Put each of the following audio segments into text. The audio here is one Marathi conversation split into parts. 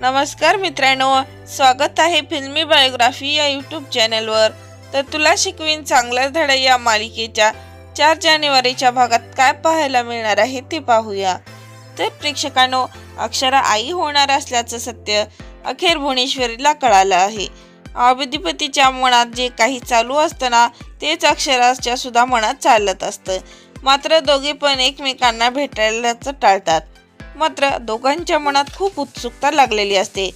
नमस्कार मित्रांनो स्वागत आहे फिल्मी बायोग्राफी या यूट्यूब चॅनलवर तर तुला शिकवीन चांगला धडा या मालिकेच्या चार जानेवारीच्या भागात काय पाहायला मिळणार आहे ते पाहूया. तर प्रेक्षकांनो अक्षरा आई होणार असल्याचं सत्य अखेर भुवनेश्वरीला कळालं आहे. अवधिपतीच्या मनात जे काही चालू असताना तेच अक्षराच्या सुद्धा मनात चालत असतं. मात्र दोघे पण एकमेकांना भेटायलाच टाळतात. मात्र दोघांच्या मनात खूप उत्सुकता लागलेली असते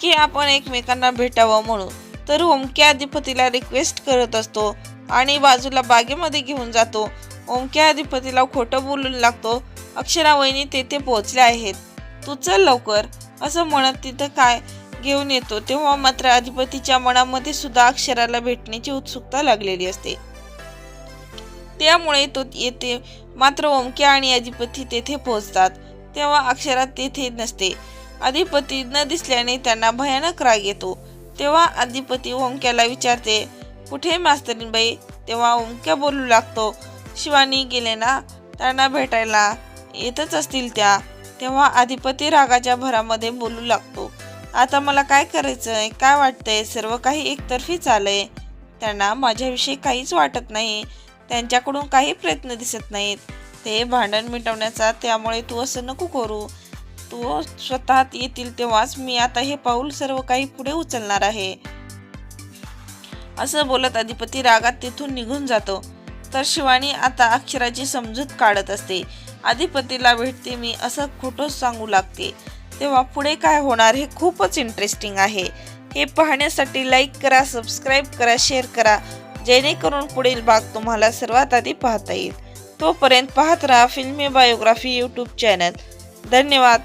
की आपण एकमेकांना भेटावं म्हणून. तर ओमक्या अधिपतीला रिक्वेस्ट करत असतो आणि बाजूला बागेमध्ये घेऊन जातो. ओमक्या अधिपतीला खोटं बोलून लागतो. अक्षरा वहिनी तेथे पोहोचल्या आहेत. तू चल लवकर. असं म्हणत तिथं काय घेऊन येतो तेव्हा मात्र अधिपतीच्या मनामध्ये सुद्धा अक्षराला भेटण्याची उत्सुकता लागलेली असते. त्यामुळे तो येते मात्र ओमक्या आणि अधिपती तेथे पोहोचतात. तेव्हा अक्षरा तेथे नसते. अधिपती न दिसल्याने त्यांना भयानक राग येतो. तेव्हा अधिपती ओमक्याला विचारते कुठे मास्तरीनबाई? तेव्हा ओमक्या बोलू लागतो शिवानी गेले ना? त्यांना भेटायला येतच असतील त्या. तेव्हा अधिपती रागाच्या भरामध्ये बोलू लागतो आता मला काय करायचं आहे काय वाटतंय? सर्व काही एकतर्फी चालय त्यांना माझ्याविषयी काहीच वाटत नाही. त्यांच्याकडून काही प्रयत्न दिसत नाहीत. ते भांडण मिटवण्याचा त्यामुळे तू असं नको करू. तू स्वतः येतील तेव्हाच मी आता हे पाऊल सर्व काही पुढे उचलणार आहे. असं बोलत अधिपती रागात तिथून निघून जातो. तर शिवानी आता अक्षराची समजूत काढत असते. अधिपतीला भेटते मी असं खोटं सांगू लागते. तेव्हा पुढे काय होणार हे खूपच इंटरेस्टिंग आहे. हे पाहण्यासाठी लाईक करा सबस्क्राईब करा शेअर करा. जेणेकरून पुढील भाग तुम्हाला सर्वात आधी पाहता येईल. तोपर्यंत पाहत राहा फिल्मी बायोग्राफी यूट्यूब चॅनल. धन्यवाद.